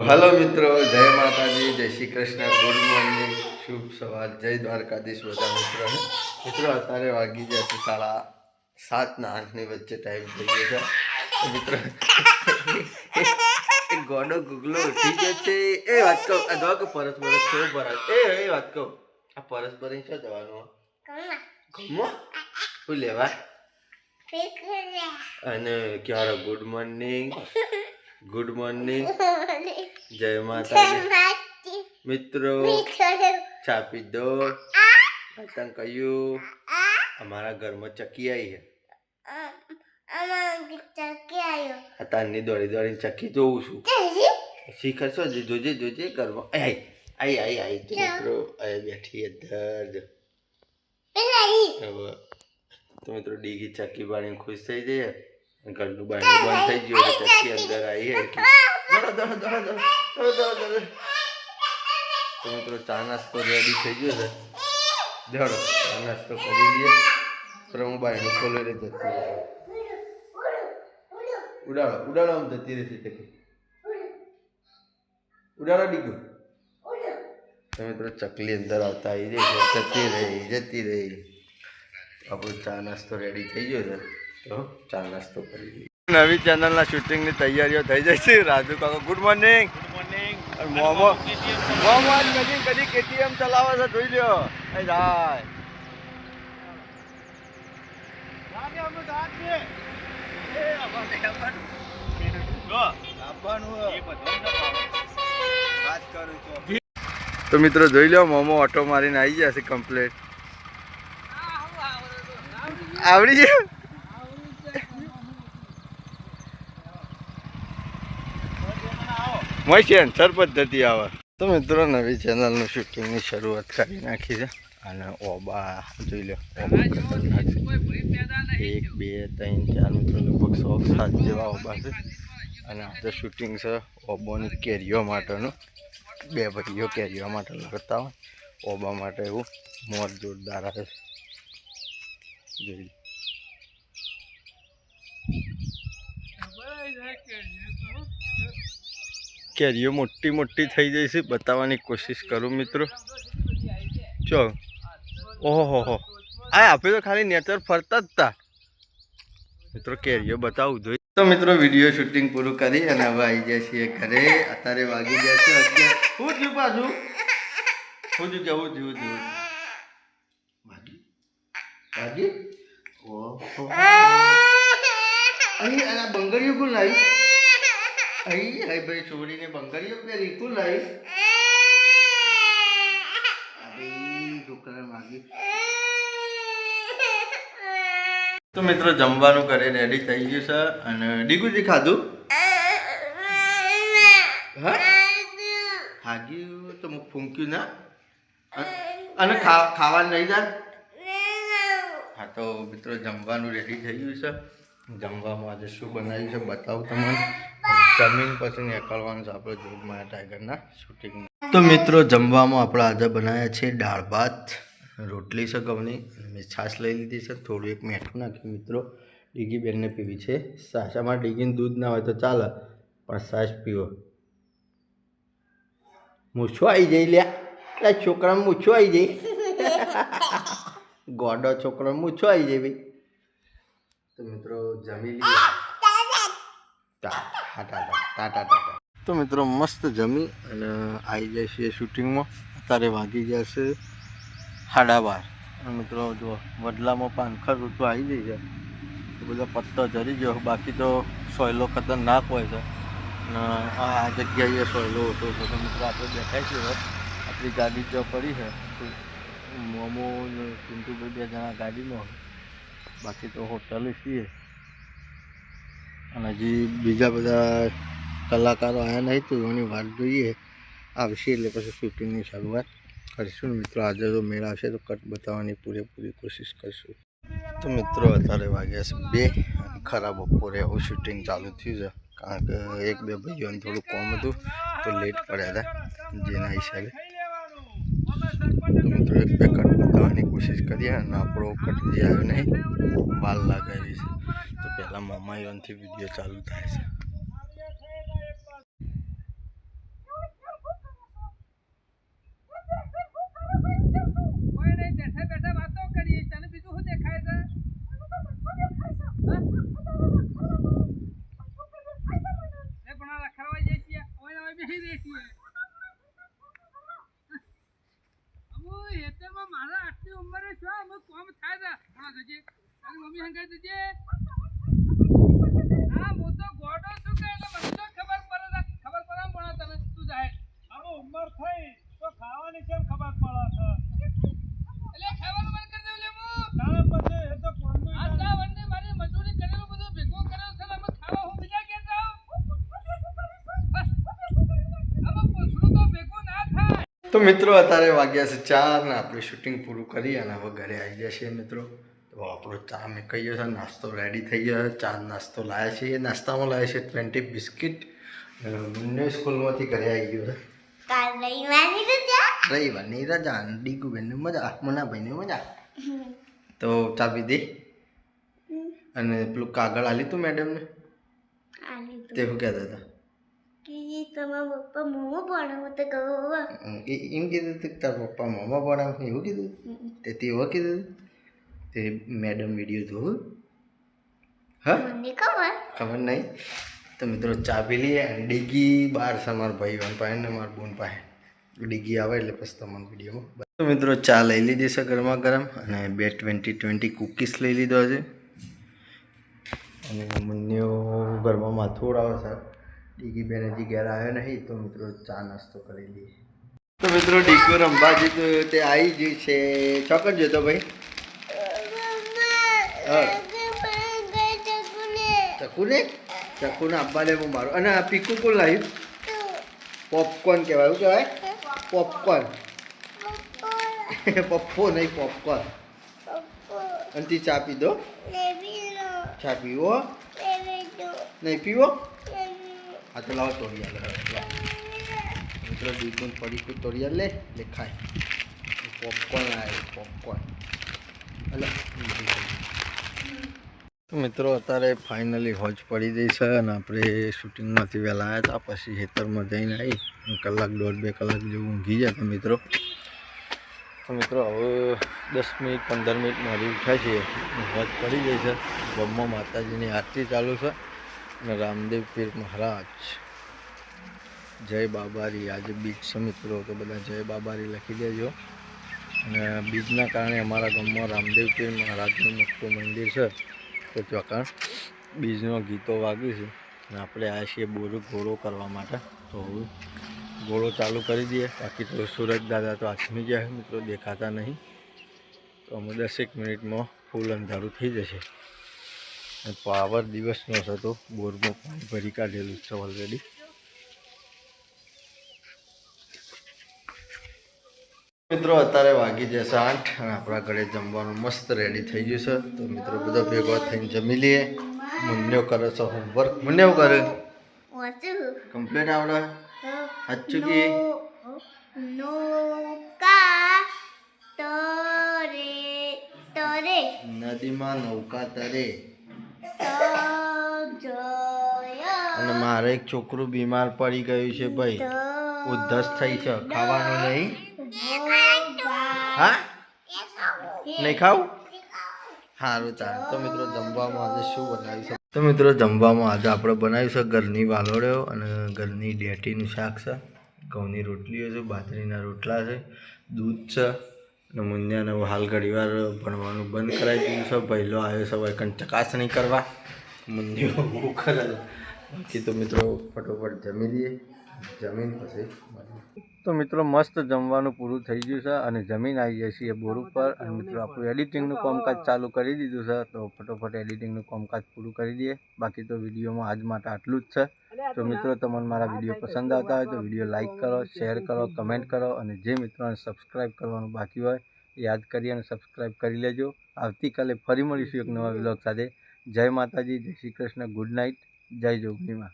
Hello મિત્રો જય માતાજી જય શ્રી કૃષ્ણ ગુડ મોર્નિંગ શુભ સવાર જય દ્વારકાધીશ બધા મિત્રો મિત્રો અત્યારે વાગી ગયા છે સાડા સાતના આઠની વચ્ચે ટાઈમ થઈ ગયો છે. મિત્રો એ ગોડો ગુગલો ઉઠી ગયો છે. એ વાત કહું આ દવા કે પરસ પરસ કેવો પરસ. એ એ વાત કહું આ પરસ પરસ શું જવાનું? ગમો શું લેવા. અને ક્યારે? Good morning. ગુડ મોર્નિંગ જય માતાજી. મિત્રો છાપી દો પતંગ કહ્યું અમારા ઘરમાં ચકી આવી છે. તારની દોડી દોડીને ચકી જોઉં છું. શીખર છો? જે જોજે જોજે ઘરમાં આઈ આઈ આઈ આઈ. મિત્રો અહીં બેઠી દર્દ. હવે તો મિત્રો ડીગી ચકી બાળીને ખુશ થઈ જઈએ. ઘરનું બાયણું બંધ થઈ ગયું એટલે ચકી અંદર આવી હે કે દોડો દોડો દોડો દોડો દોડો દોડો દોડો. તો મિત્રો ચા નાસ્તો રેડી થઈ ગયો છે. દોડો, ચા નાસ્તો કરી લઈએ. પણ હું બાયણું ખોલી રહી જતી ઉડાડો ઉડાડો આમ જતી રહેશે ચકી ઉડાડો ડીગું. તો મિત્રો ચકલી અંદર આવતા આવી જઈ જતી રહી જતી રહી. આપણો ચા નાસ્તો રેડી થઈ ગયો છે. તો ચા નાસ્તો કરી લઈએ નવી ચેનલના શૂટિંગની તૈયારીઓ થઈ જાય છે. રાજુ કાકો ગુડ મોર્નિંગ મોમો મોમો આજ કદી કેટીએમ ચલાવે છે જોઈ લ્યો. જાય. તો મિત્રો જોઈ લો મોમો ઓટો મારીને આવી જશે કમ્પ્લેટ આવડી ગયું? મળશે સર પદ્ધતિ આવે. તો મિત્રો, નવી ચેનલનું શૂટિંગની શરૂઆત કરી નાખી છે. અને ઓબા, જોઈ લો એક, બે, ત્રણ, ચાર મિત્રો, લગભગ સો, સાત જેવા ઓબા છે. અને આજે શૂટિંગ છે ઓબોની કેરીઓ માટેનું. બે ભાઈઓ કેરીઓ માટે લગતા હોય. ઓબા માટે એવું મોર જોરદાર આવે જોઈ લો. કેરીઓ મોટી મોટી થઈ જાય છે, બતાવવાની કોશિશ કરું મિત્રો. ચો. ઓહો, હો હો. આ આપે તો ખાલી નેચર ફરતા જ તા. મિત્રો, કેરીઓ બતાવું જોઈએ તો મિત્રો, વીડિયો શૂટિંગ પૂરું કરી અને હવે આવી જાય છીએ ઘરે. અત્યારે વાગી જાય છે હું થયું પાછું. હું થયું કેવું થયું થયું ઓહો. અહીં અને બંગડીઓ કોણ લાવી? અહીં હાઈ ભાઈ છોડીને બંગડીઓ પહેરી. કોણ લાવી અરે છોકરા માગી. તો મિત્રો, જમવાનું કરે રેડી થઈ ગયું છે અને ડીગુજી ખાધું? હા? હાગ્યું તો મુખ ફૂંક્યું ના? અને ખાવાનું નહીં જાય હા, તો મિત્રો, જમવાનું રેડી થઈ ગયું છે. જમવામાં આજે શું બનાવ્યું છે, બતાવું તમને. જમીન પછી નીકળવાનું છે આપણે જોગમાયા ટાઈગરના શૂટિંગ તો મિત્રો, જમવામાં આપણે આજે બનાવ્યા છે દાળ ભાત, રોટલી છે ઘઉંની મેં છાશ લઈ લીધી છે. થોડું એક મીઠું નાખ્યું મિત્રો. ડીગી બેનને પીવી છે સાસામાં ડીગીને દૂધ ના હોય તો ચાલે, પણ સાસ પીવો. મૂછો આવી જાય લ્યા. છોકરા, મૂછો આવી જાય ગોડો છોકરો, મૂછો આવી જાય ભાઈ. તો મિત્રો, જમી ટા- તો મિત્રો, મસ્ત જમી અને આવી જાય છે શૂટિંગમાં. અત્યારે વાગી જશે સાડા બાર. મિત્રો, જો વડલામાં પાંખર ઋતુ આવી ગઈ છે. તો બધો પત્તો જરી ગયો. બાકી તો સોયલો ખતરનાક હોય છે. અને આ જગ્યાએ સોયલો હતો. તો મિત્રો, આપણે દેખાય છે આપણી ગાડી જો પડી છે. મોમો ને પિન્ટુભાઈ બે જણા ગાડીમાં. બાકી તો હોટલે છીએ. અને હજી બીજા બધા કલાકારો આવ્યા નહીં તો એની વાત જોઈએ. આવશે એટલે પછી શૂટિંગની શરૂઆત કરીશું. મિત્રો, આજે જો મેળ આવશે તો કટ બતાવવાની પૂરેપૂરી કોશિશ કરીશું. તો મિત્રો, અત્યારે વાગ્યા છે બે. અને ખરાબ બપોરે આવું શૂટિંગ ચાલુ થયું છે. કારણ કે એક બે ભાઈઓને થોડું કોમ હતું તો લેટ પડ્યા હતા જેના હિસાબે. તો મિત્રો, એક બે કટ બતાવવાની કોશિશ કરીએ અને આપણો કટ જે આવ્યો નહીં બાલ લાગાવી છે. પહેલાં મમાયોનથી વીડિયો ચાલુ થાય છે. મારા આટલી ઉંમરે છો અમુક કોમ થાય મમ્મી હંગાઈ દીધી તો મિત્રો, અત્યારે વાગ્યા છે ચાર ને આપણે શૂટિંગ પૂરું કરી અને હવે ઘરે આવી જશે મિત્રો. તો આપણો ચા મેં કહીએ છે નાસ્તો રેડી થઈ ગયો છે ચા નાસ્તો લાવ્યા છે એ નાસ્તામાં લાવ્યા છે ટ્વેન્ટી બિસ્કિટ બંને સ્કૂલમાંથી ઘરે આવી ગયો છે. રવિવારની રજા? રવિવારની રજા મજા મના મનાભાઈને મજા. તો ચા પીધી? અને પેલું કાગળ આલી તું મેડમને? તે. શું કહેતા હતા? એમ કીધું તારા પપ્પા મોમો ભણાવ એવું કીધું? તે તેવું કીધું તે મેડમ વીડિયો જોવું. હા? ખબર. નહીં તો મિત્રો ચા પી લઈએ અને ડીગી બહાર છે મારા ભાઈ પાસે ને મારા બોન પાસે. ડીગી આવે એટલે પછી તમારા વિડીયોમાં તો મિત્રો ચા લઈ લીધી છે ગરમા ગરમ અને બે ટ્વેન્ટી ટ્વેન્ટી કૂકીઝ લઈ લીધો છે. અને મુન્યો ઘરમાં માથું ઉડાવે છે. ડીગી બેન હજી ઘેર આવ્યો નહીં તો મિત્રો ચા નાસ્તો કરી લઈએ. તો મિત્રો ડીગો રંબાજી તો તે આવી ગઈ છે. ચોક્કસ જતો ભાઈ. ચકુને. ચકુને? આપવા લે હું મારું. અને આ પીકુ કોણ લાવ્યું? પોપકોર્ન કહેવાય શું કહેવાય? પોપકોર્ન. પપ્પો નહીં પોપકોર્ન. અને તી ચા પીધો ચા પીવો. નહીં પીવો? આ તો લાવો તોડિયા મિત્રો દૂધનું પડી તોડિયા લે લે. ખાય પોપકોર્ન આવે પોપકોર્ન. હલો મિત્રો, અત્યારે ફાઇનલી હોજ પડી ગઈ છે અને આપણે શૂટિંગમાંથી વહેલા આવ્યા હતા પછી ખેતરમાં જઈને આવી કલાક દોઢ બે કલાક જેવું ઊંઘી ગયા હતા મિત્રો. તો મિત્રો, હવે દસ મિનિટ, પંદર મિનિટ મારી ઉઠ્યા છીએ. હોજ પડી ગઈ છે. બ્રહ્મા માતાજીની આરતી ચાલુ છે. અને રામદેવ પીર મહારાજ. જય બાબારી. આજે બીચ છે મિત્રો, તો બધા જય બાબારી લખી દેજો. અને બીજના કારણે અમારા ગામમાં રામદેવ પીર મહારાજનું મોટું મંદિર છે. તો ત્યાં બીજનો ગીતો વાગ્યું છે અને આપણે આવ્યા છીએ બોરું, ઘોડો કરવા માટે. તો ઘોડો ચાલુ કરી દઈએ. બાકી તો સુરજ દાદા તો આથમી ગયા છે મિત્રો, દેખાતા નહીં. તો અમે દસેક મિનિટમાં ફૂલ અંધારું થઈ જશે. પાવર દિવસનો હતો બોરમાં પાણી ભરી કાઢેલું છે ઓલરેડી મિત્રો અત્યારે વાગી જશે આઠ અને આપણા ઘરે જમવાનું મસ્ત રેડી થઈ ગયું છે. તો મિત્રો બધો ભેગો થઈને જમી લઈએ. મુન્યો કરે છે હોમવર્ક મુન્યો કરે? કમ્પ્લેટ આવડે? સાચું કે? નદીમાં નૌકા તરે. અને મારે એક છોકરું બીમાર પડી ગયું છે ભાઈ. ઉધસ થઈ છે. ખાવાનું નહીં? હા? નહીં ખાવું? સારું ચાલ. તો મિત્રો જમવામાં આજે શું બનાવ્યું છે તો મિત્રો જમવામાં આજે આપણે બનાવ્યું છે ઘરની વાલોડ્યો અને ઘરની ડેટીનું શાક છે. ઘઉંની રોટલીઓ છે બાજરીના રોટલા છે દૂધ છે અને મુંજાને હાલ ઘડીવાર ભણવાનું બંધ કરાવી દીધું છે. પહેલો આવ્યો છે ભાઈ કંઈ ચકાસણી કરવા. મુંજીઓ બહુ કરે બાકી તો મિત્રો ફટોફટ જમી લઈએ. જમીન પછી. તો મિત્રો મસ્ત જમવાનું પૂરું થઈ ગયું છે અને જમીન આવી જાય છીએ બોર ઉપર. અને મિત્રો આપણું એડિટિંગનું કામકાજ ચાલુ કરી દીધું છે, તો ફટોફટ એડિટિંગનું કામકાજ પૂરું કરી દઈએ. બાકી તો વિડીયોમાં આજ માટે આટલું જ છે. તો મિત્રો તમને મારા વીડિયો પસંદ આવતા હોય તો વીડિયો લાઇક કરો, શેર કરો, કમેન્ટ કરો અને જે મિત્રોને સબસ્ક્રાઈબ કરવાનું બાકી હોય યાદ કરી અને સબસ્ક્રાઈબ કરી લેજો. આવતીકાલે ફરી મળીશું એક નવા વિલોગ સાથે. જય માતાજી, જય શ્રી કૃષ્ણ, ગુડ નાઇટ, જય જોગણીમાં.